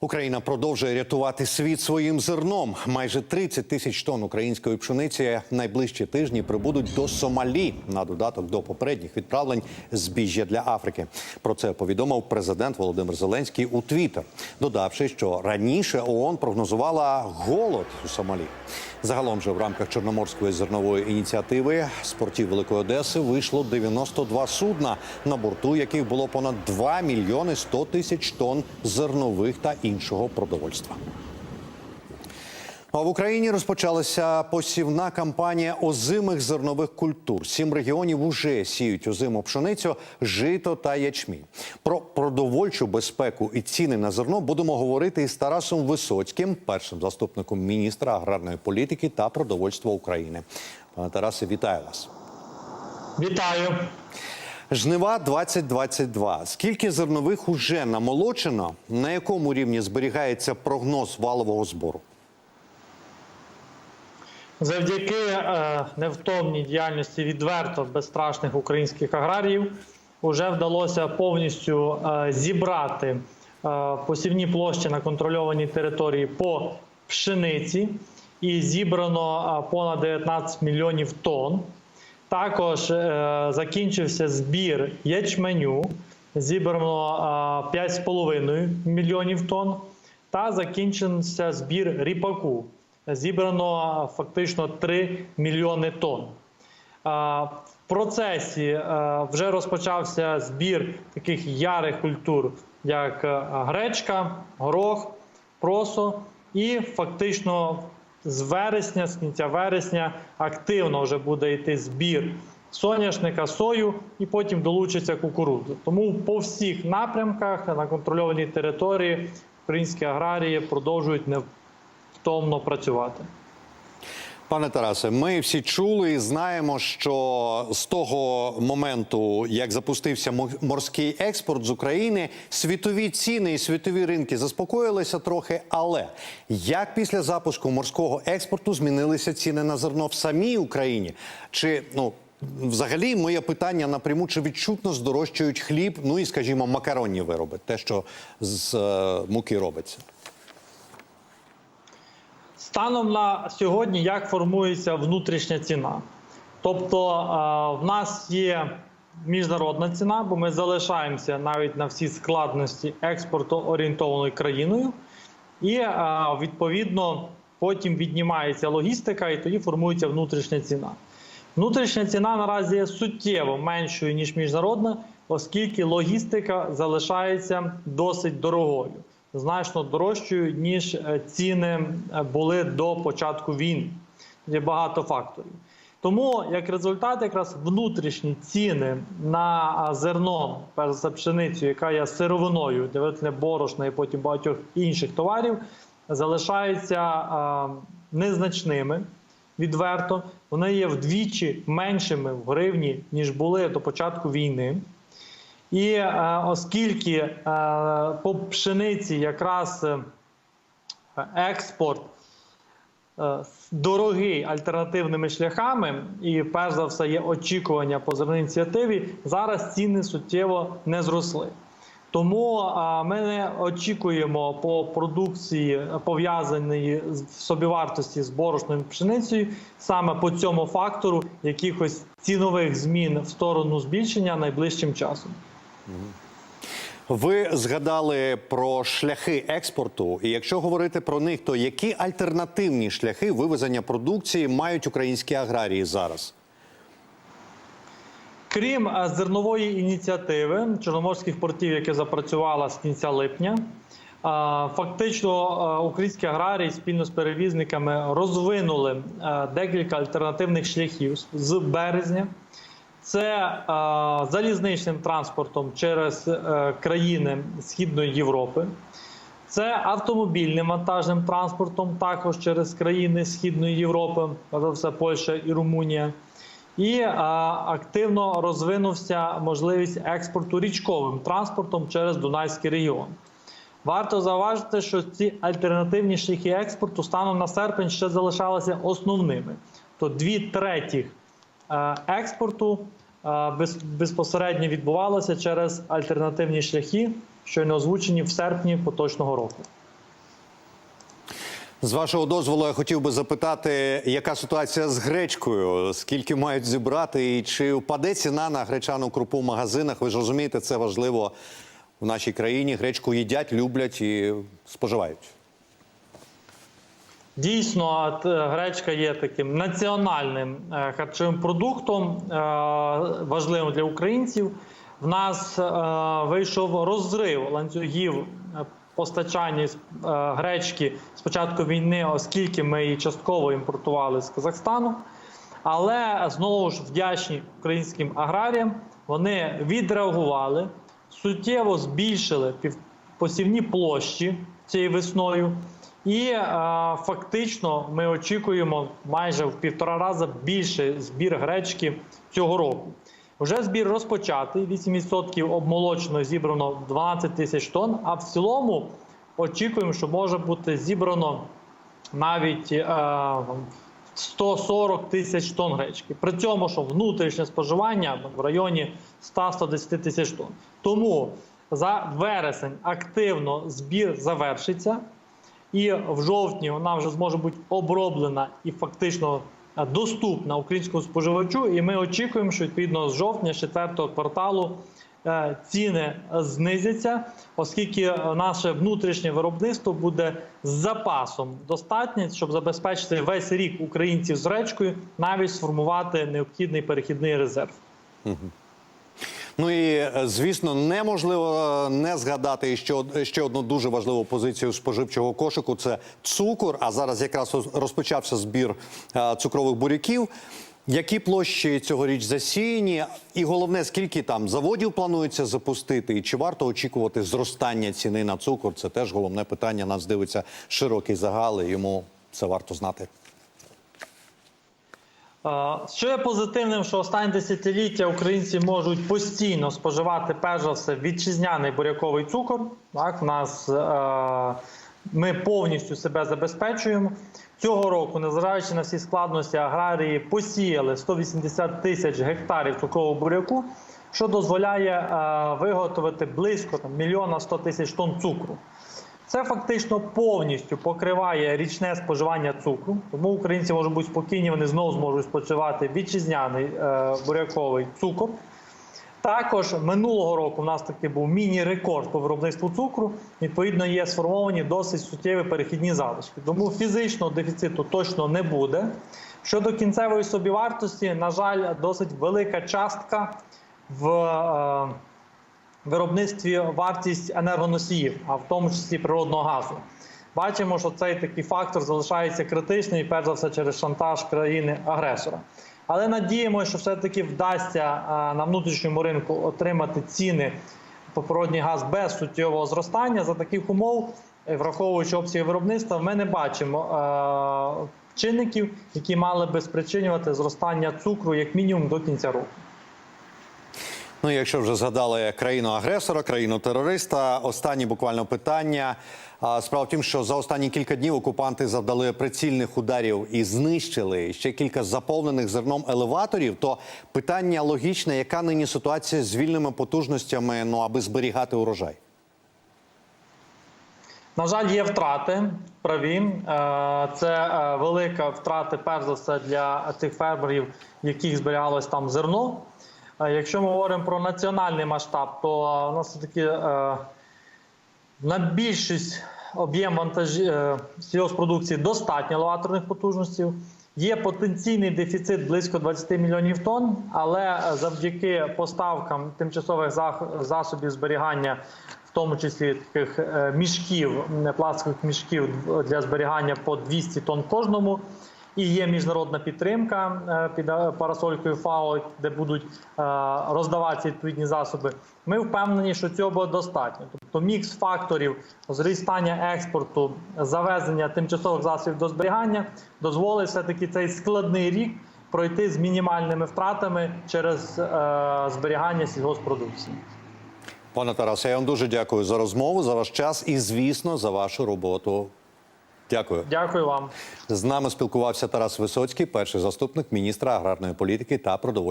Україна продовжує рятувати світ своїм зерном. Майже 30 тисяч тонн української пшениці найближчі тижні прибудуть до Сомалі на додаток до попередніх відправлень збіжжя для Африки. Про це повідомив президент Володимир Зеленський у Твіттер, додавши, що раніше ООН прогнозувала голод у Сомалі. Загалом же в рамках Чорноморської зернової ініціативи з портів Великої Одеси вийшло 92 судна, на борту яких було понад 2 мільйони 100 тисяч тонн зернових та іншого продовольства. А в Україні розпочалася посівна кампанія озимих зернових культур. Сім регіонів уже сіють озиму пшеницю, жито та ячмінь. Про продовольчу безпеку і ціни на зерно будемо говорити із Тарасом Висоцьким, першим заступником міністра аграрної політики та продовольства України. Пане Тарасе, вітаю вас. Вітаю. Жнива 2022. Скільки зернових уже намолочено? На якому рівні зберігається прогноз валового збору? Завдяки е, невтомній діяльності відверто безстрашних українських аграріїв вже вдалося повністю е, зібрати е, посівні площі на контрольованій території по пшениці, і зібрано е, понад 19 мільйонів тонн. Також е, закінчився збір ячменю, зібрано е, 5,5 мільйонів тонн, та закінчився збір ріпаку. Зібрано е, фактично 3 мільйони тонн. Е, В процесі е, вже розпочався збір таких ярих культур, як гречка, горох, просо, і фактично з вересня, з кінця вересня, активно вже буде йти збір соняшника, сою, і потім долучиться кукурудза. Тому по всіх напрямках на контрольованій території українські аграрії продовжують невтомно працювати. Пане Тарасе, ми всі чули і знаємо, що з того моменту, як запустився мо- морський експорт з України, світові ціни і світові ринки заспокоїлися трохи. Але як після запуску морського експорту змінилися ціни на зерно в самій Україні? Чи ну взагалі моє питання напряму, чи відчутно здорожчують хліб, ну і скажімо, макаронні вироби, те, що з е, муки робиться? Станом на сьогодні, як формується внутрішня ціна? Тобто е, в нас є міжнародна ціна, бо ми залишаємося навіть на всі складності експорту орієнтованою країною, і е, відповідно потім віднімається логістика, і тоді формується внутрішня ціна. Внутрішня ціна наразі є суттєво меншою ніж міжнародна, оскільки логістика залишається досить дорогою, значно дорожчою ніж е, ціни е, були до початку війни. Є багато факторів. Тому як результат, якраз внутрішні ціни на а, зерно, перш за пшеницю, яка є сировиною, для борошна і потім багатьох інших товарів, залишаються а, незначними відверто. Вони є вдвічі меншими в гривні, ніж були до початку війни. І е, оскільки е, по пшениці якраз е, експорт е, дорогий альтернативними шляхами, і перш за все є очікування по зерноініціативі, зараз ціни суттєво не зросли. Тому а, ми не очікуємо по продукції пов'язаної з собівартості з борошною пшеницею саме по цьому фактору якихось цінових змін в сторону збільшення найближчим часом. Ви згадали про шляхи експорту, і якщо говорити про них, то які альтернативні шляхи вивезення продукції мають українські аграрії зараз? Крім е, зернової ініціативи чорноморських портів, яка запрацювала з кінця липня, е, фактично е, українські аграрії спільно з перевізниками розвинули декілька альтернативних шляхів з березня. Це е, залізничним транспортом через е, країни Східної Європи. Це автомобільним вантажним транспортом, також через країни Східної Європи, все Польща і Румунія. І а, активно розвинувся можливість експорту річковим транспортом через Дунайський регіон. Варто зауважити, що ці альтернативні шляхи експорту станом на серпень ще залишалися основними. То дві третіх е, експорту е, безпосередньо відбувалося через альтернативні шляхи, щойно озвучені в серпні поточного року. З вашого дозволу я хотів би запитати, яка ситуація з гречкою? Скільки мають зібрати, і чи впаде ціна на гречану крупу в магазинах? Ви ж розумієте, це важливо в нашій країні. Гречку їдять, люблять і споживають. Дійсно, гречка є таким національним е, харчовим продуктом, е, важливим для українців. В нас е, вийшов розрив ланцюгів постачання гречки з початку війни, оскільки ми її частково імпортували з Казахстану. Але знову ж вдячні українським аграріям. Вони відреагували, суттєво збільшили посівні площі цією весною. І е, фактично ми очікуємо майже в півтора рази більше збір гречки цього року. Вже збір розпочатий. 8% обмолочено зібрано 12 тисяч тонн. А в цілому очікуємо, що може бути зібрано навіть е, 140 тисяч тонн гречки. При цьому, що внутрішнє споживання в районі 100-110 тисяч тонн. Тому за вересень активно збір завершиться, і в жовтні вона вже зможе бути оброблена і фактично е, доступна українському споживачу. І ми очікуємо, що відповідно з жовтня, з четвертого кварталу, е, ціни знизяться, оскільки наше внутрішнє виробництво буде з запасом достатнє, щоб забезпечити весь рік українців з речкою, навіть сформувати необхідний перехідний резерв. Ну і е, звісно, неможливо е, не згадати ще, ще одну дуже важливу позицію споживчого кошику це цукор. А зараз якраз розпочався збір е, цукрових буряків. Які площі цьогоріч засіяні, і головне, скільки там заводів планується запустити, і чи варто очікувати зростання ціни на цукор? Це теж головне питання. Нас дивиться широкий загал, і йому це варто знати. Що є позитивним, що останні десятиліття українці можуть постійно споживати перш за все вітчизняний буряковий цукор. Так, в нас е, ми повністю себе забезпечуємо. Цього року, незважаючи на всі складності, аграрії посіяли 180 тисяч гектарів цукрового буряку, що дозволяє е, виготовити близько там, мільйона 100 тисяч тонн цукру. Це фактично повністю покриває річне споживання цукру, тому українці можуть бути спокійні, вони знову зможуть споживати вітчизняний е, буряковий цукор. Також минулого року в нас таки був міні-рекорд по виробництву цукру. Відповідно, є сформовані досить суттєві перехідні залишки. Тому фізичного дефіциту точно не буде. Щодо кінцевої собівартості, на жаль, досить велика частка в е, виробництві вартість енергоносіїв, а в тому числі природного газу. Бачимо, що цей такий фактор залишається критичним перш за все через шантаж країни-агресора. Але надіємося, що все-таки вдасться на внутрішньому ринку отримати ціни по газ без суттєвого зростання. За таких умов, е, враховуючи обсяги виробництва, ми не бачимо е, чинників, які мали би спричинювати зростання цукру як мінімум до кінця року. Ну, якщо вже згадали країну агресора, країну терориста, останнє буквально питання. Справа в тім, що за останні кілька днів окупанти завдали прицільних ударів і знищили ще кілька заповнених зерном елеваторів. То питання логічне, яка нині ситуація з вільними потужностями, ну аби зберігати урожай? На жаль, є втрати праві. Е, Це е, велика втрата, перш за все, для тих фермерів, яких зберігалось там зерно. Е, Якщо ми говоримо про національний масштаб, то у нас все-таки е, на більшість об'єм вантажі е, сільгоспродукції достатньо елеваторних потужностей. Є потенційний дефіцит близько 20 мільйонів тонн, але е, завдяки поставкам тимчасових засобів зберігання, в тому числі таких е, мішків, пластикових мішків для зберігання по 200 тонн кожному. І є міжнародна підтримка е, під е, парасолькою ФАО, де будуть е, роздаватися відповідні засоби. Ми впевнені, що цього буде достатньо. Тобто мікс факторів зростання експорту, завезення тимчасових засобів до зберігання дозволить все-таки цей складний рік пройти з мінімальними втратами через е, зберігання сільгоспродукції. Пане Тарасе, я вам дуже дякую за розмову, за ваш час і, звісно, за вашу роботу. Дякую. Дякую вам. З нами спілкувався Тарас Висоцький, перший заступник міністра аграрної політики та продовольства.